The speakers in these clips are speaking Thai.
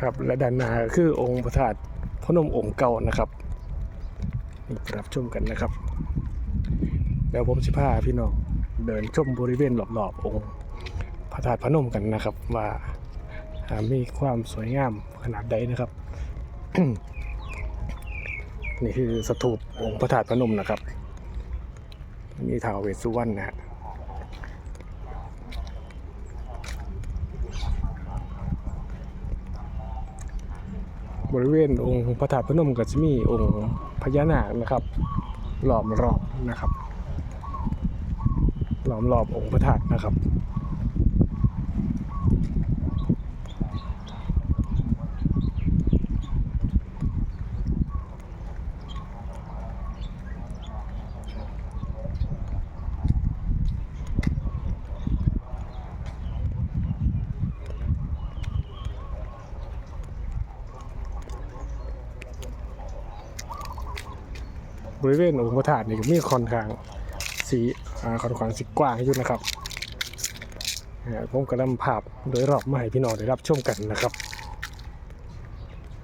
ครับและด้านหน้าคือองค์พระธาตุพนมองค์เก่านะครับนี่รับชมกันนะครับ แล้วผมสิพาพี่น้องเดินชมบริเวณรอบๆองค์พระธาตุพนมกันนะครับ ว่าอ่ามีความสวยงามขนาดใดนะครับนี่คือสถูปองค์พระธาตุพนมนะครับ มีท้าวเวสสุวรรณนะฮะ บริเวณองค์พระธาตุพนมก็จะมีองค์พญานาคนะครับหลอมรอบนะครับหลอมรอบองค์พระธาตุนะครับ บริเวณองค์พระธาตุนี่ก็มีค่อนข้างสีค่อนข้างสีกว้างอยู่นะครับผมก็นำภาพโดยรอบมาให้พี่น้องได้รับชมกันนะครับ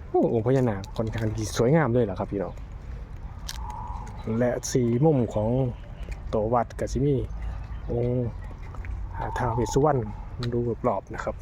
โอ้องค์พญานาคค่อนข้างที่สวยงามเลยแหละครับพี่น้องและสีมุมของตัววัดก็จะมีองค์อ่าท้าวเวสสุวรรณดูรอบนะครับ